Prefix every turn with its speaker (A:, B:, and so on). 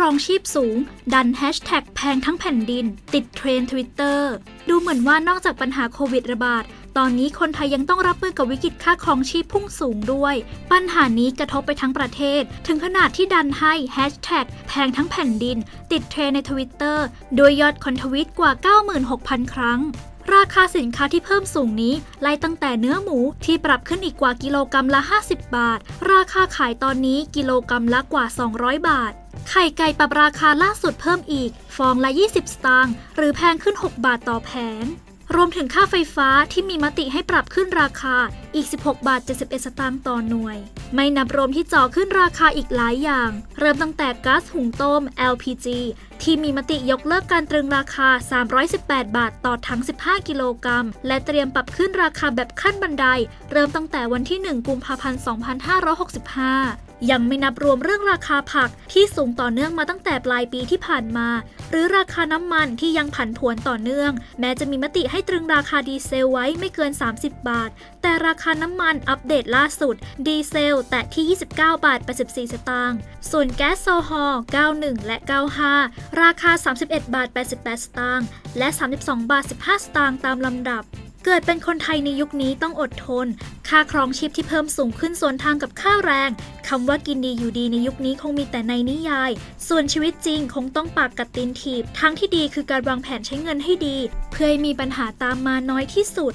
A: รองชีพสูง ดันแฮชแท็กแพงทั้งแผ่นดิน ติดเทรนทวิตเตอร์ดูเหมือนว่านอกจากปัญหาโควิดระบาด ตอนนี้คนไทยยังต้องรับมือกับวิกฤตค่าครองชีพพุ่งสูงด้วย ปัญหานี้กระทบไปทั้งประเทศ ถึงขนาดที่ดันให้แฮชแท็กแพงทั้งแผ่นดิน ติดเทรนในทวิตเตอร์โดยยอดคอนทวิตกว่า 96,000 ครั้งราคาสินค้าที่เพิ่มสูงนี้ ไล่ตั้งแต่เนื้อหมูที่ปรับขึ้นอีกกว่ากิโลกรัมละ 50 บาท ราคาขายตอนนี้กิโลกรัมละกว่า 200 บาท ไข่ไก่ปรับราคาล่าสุดเพิ่มอีก ฟองละ 20 สตางค์หรือแพงขึ้น 6 บาทต่อแผง รวมถึงค่าไฟฟ้าที่มีมติให้ปรับขึ้นราคาอีก 16 บาท 71 สตางค์ต่อหน่วย ไม่นับรวมที่จ่อขึ้นราคาอีกหลายอย่าง เริ่มตั้งแต่ก๊าซหุงต้ม LPG ที่มีมติยกเลิกการตรึงราคา 318 บาทต่อถัง 15 กิโลกรัม และเตรียมปรับขึ้นราคาแบบขั้นบันได เริ่มตั้งแต่วันที่ 1 กุมภาพันธ์ 2565ยังไม่นับรวมเรื่องราคาผักที่สูงต่อเนื่องมาตั้งแต่ปลายปีที่ผ่านมา หรือราคาน้ำมันที่ยังผันผวนต่อเนื่อง แม้จะมีมติให้ตรึงราคาดีเซลไว้ไม่เกิน 30 บาท แต่ราคาน้ำมันอัปเดตล่าสุด ดีเซล แตะที่ 29 บาท84สตางค์ส่วนแก๊สโซฮอล์91 และ 95ราคา 31 บาท 88 สตางค์ และ 32 บาท 15 สตางค์ตามลำดับ เกิดเป็นคนไทยในยุคนี้ต้องอดทน ค่าครองชีพที่เพิ่มสูงขึ้นส่วนทางกับค่าแรง คำว่ากินดีอยู่ดีในยุคนี้คงมีแต่ในนิยาย ส่วนชีวิตจริงคงต้องปากกัดตีนถีบ ทางที่ดีคือการวางแผนใช้เงินให้ดี เพื่อให้มีปัญหาตามมาน้อยที่สุด